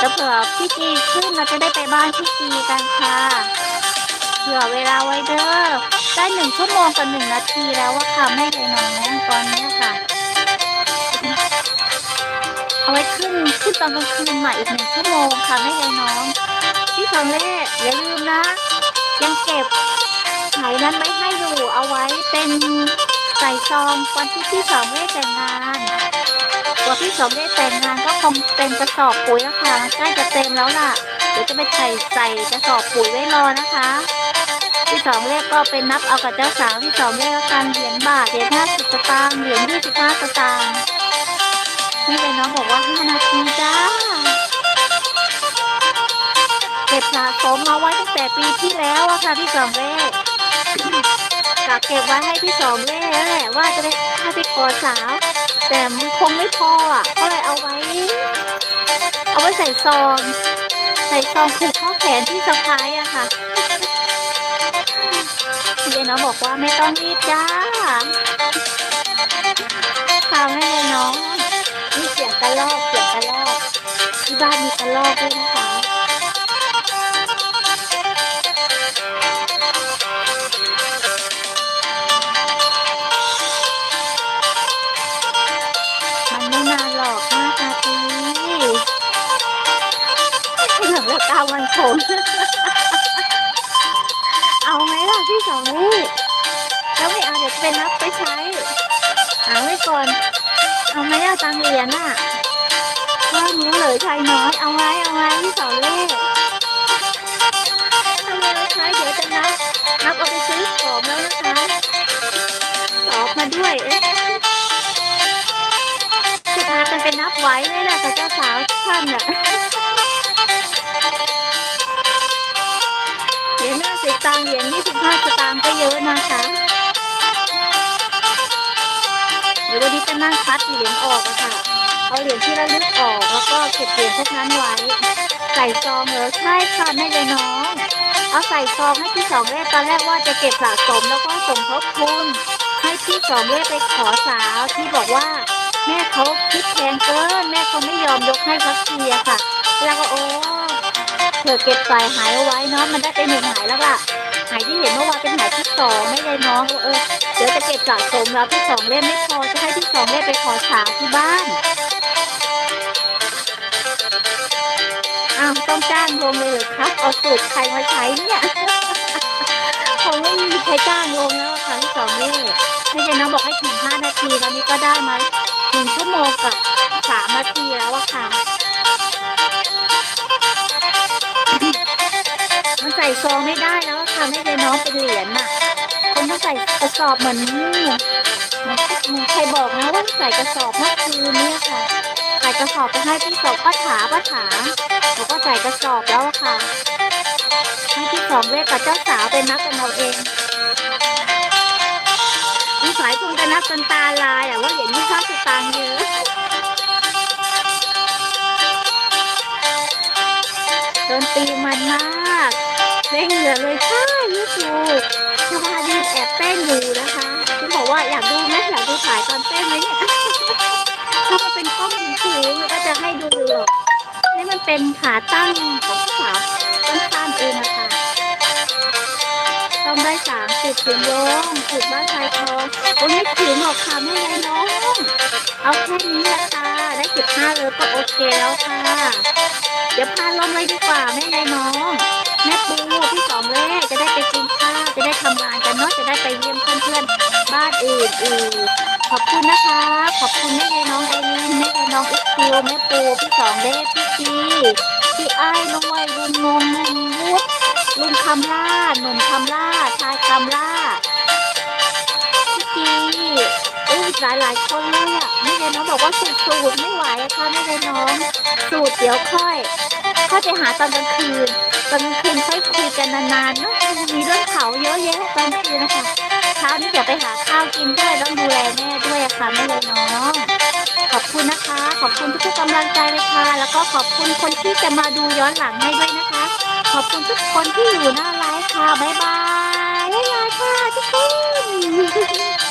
แล้วเผื่อพี่จีขึ้นเราจะได้ไปบ้านพี่จีกันค่ะเผื่อเวลาไว้เด้อได้หนึ่งชั่วโมงกับหนึ่งนาทีแล้วว่าค่ะแม่เลยน้องตอนนี้ค่ะ เอาไว้ขึ้นขึ้นตอนกลางคืนใหม่อีกหนึ่งชั่วโมงค่ะแม่เลยน้องพี่สองเล่อย่าลืมนะ ยังเก็บไหนั้นไม่ให้ดูเอาไว้เป็นใส่ซองวันที่พี่สองเล่แต่งงาน ตัวพี่สองเล่แต่งงานก็คงเป็นกระสอบปุ๋ยแล้วค่ะใกล้จะเต็มแล้วล่ะ เดี๋ยวจะไปใส่ใส่กระสอบปุ๋ยไว้รอนะคะ พี่สองเลขก็เป็นนับเอากับเจ้าสาวพี่สองเลขแล้วกันเหรียญบาทเหรียญห้าสิบสตางค์เหรียญยี่สิบห้าสตางค์นี่เลยน้องบอกว่าห้านาทีจ้าเก็บสะสมมาไว้ตั้งแต่ปีที่แล้วอะค่ะพี่สองเลขกะเก็บไว้ให้พี่สองเลขแล้วแหละว่าจะได้ให้พี่ขอสาว แต่มันคงไม่พออะก็เลยเอาไว้ เอาไว้ใส่ซอง ใส่ซองผูกข้อแขนที่สะพายอะค่ะพี่เน้องบอกว่าไม่ต้องรีบจ้าค่ะแม่เลยน้องมีเสียงกระลอกเสียงกระลอกที่บ้านมีกระลอกด้วยนะคะ หลังแล้วมันคงเอาไหมล่ะพี่สองนี่แล้วไม่เอาเดี๋ยวจะไปนับไปใช้เอาไว้ก่อน เอาไหมเอาตังเหรียญอะว่านิ้วเหลือชายน้อยเอาไว้เอาไว้พี่สองเลขทำไมไม่ใช้เดี๋ยวจะนับนับเอาไปซื้อของแล้วนะคะตอบมาด้วยเอ๊ะจะพากันไปนับไว้เลยแหละกับเจ้าสาวท่านอะ เหรียญยี่สิบห้าสตางค์ก็เยอะนะคะเดี๋ยววันนี้จะนั่งคัดเหรียญออกอะค่ะ เอาเหรียญที่ระลึกออกแล้วก็เก็บเหรียญพวกนั้นไว้ ใส่ซองเหรอใช่ค่ะแม่เลยน้อง เอาใส่ซองให้พี่สองเลขตอนแรกว่าจะเก็บสะสมแล้วก็สมทบทุนให้พี่สองเลขไปขอสาวที่บอกว่า แม่เขาคิดแพงเกินแม่เขาไม่ยอมยกให้สักทีอะค่ะ แล้วก็โอ้เผื่อเก็บใส่หายเอาไว้เนาะมันได้ไปหนึ่งหายแล้วล่ะ หายที่เห็นเมื่อวานเป็นหายที่สองไม่เลยน้องเออเดี๋ยวจะเก็บสะสมแล้วพี่สองเล่มไม่พอจะให้พี่สองเล่มไปขอสาวที่บ้านอ้าวต้องจ้างลงเลยเหรอครับเอาสูตรใครมาใช้เนี่ยคงไม่มีใครจ้างลงแล้วค่ะพี่สองเล่มไม่ใช่น้องบอกให้ถึงห้านาทีตอนนี้ก็ได้ไหม ส่ซองไม่ได้แล้วค่ะไม่เลยน้องเป็นเหรียญน่ะคนต้องใส่กระสอบเหมือนนเหมันใครบอกนะว่าใส่กระสอบเมื่อคืนเนี่ยค่ะใส่กระสอบไปให้พี่สอบป้าถาป้าถาแล้วก็ใส่กระสอบแล้วค่ะให้พี่สองเลขกับเจ้าสาวเป็นนับกันเอาเองมีสายคงจะนักันตาลายอะว่าเหรียญยี่ห้าสตางค์เยอะดนตรีมันมาก ลือเลยค่ะยูทูบคือพาดีแอบเต้นอยู่นะคะคุณบอกว่าอยากดูไหมอยากดูสายตอนเต้นไหมเนี่ยถ้ามันเป็นกล้องสูงๆก็จะให้ดูหรอกนี่มันเป็นขาตั้งของสาวสั้นๆเองอะคะต้องได้สามสิบถึงโยงสุดบ้านชายทองโอ้ยไม่ถึงหรอกค่ะไม่ไรน้องเอาแค่นี้แหละค่ะได้สิบห้าเลยก็โอเคแล้วค่ะ เดี๋ยวพาลงเลยดีกว่าแม่ยายน้อง เนาะจะได้ไปเยี่ยมเพื่อนๆบ้านอื่นอีกขอบคุณนะคะ ขอบคุณแม่ยายน้องเอลินแม่ยายน้องอิคิวแม่ปูพี่สองเล่พี่จีพี่ไอ้ายน้องวัยลุงนงลุงวุฒลุงคำล่าหนุ่มคำล่าชายคำล่าพี่จีอุ้ยหลายหลายคนเลยอะแม่ยายน้องบอกว่าสูตรสูตรไม่ไหวอะค่ะแม่ยายน้อง สูตรเดี๋ยวค่อยค่อยไปหาตอนกลางคืน ตอนกลางคืนค่อยคุยกันนานๆเนาะมีเรื่องเขาเยอะแยะตอนคืนนะคะเช้านี้เดี๋ยวไปหาข้าวกินด้วยต้องดูแลแม่ด้วยอะค่ะแม่เลยน้องขอบคุณนะคะ ขอบคุณทุกๆกำลังใจเลยค่ะ แล้วก็ขอบคุณคนที่จะมาดูย้อนหลังให้ด้วยนะคะ ขอบคุณทุกคนที่อยู่หน้าไลฟ์ค่ะบ๊ายบายบ๊ายบายค่ะทุกคน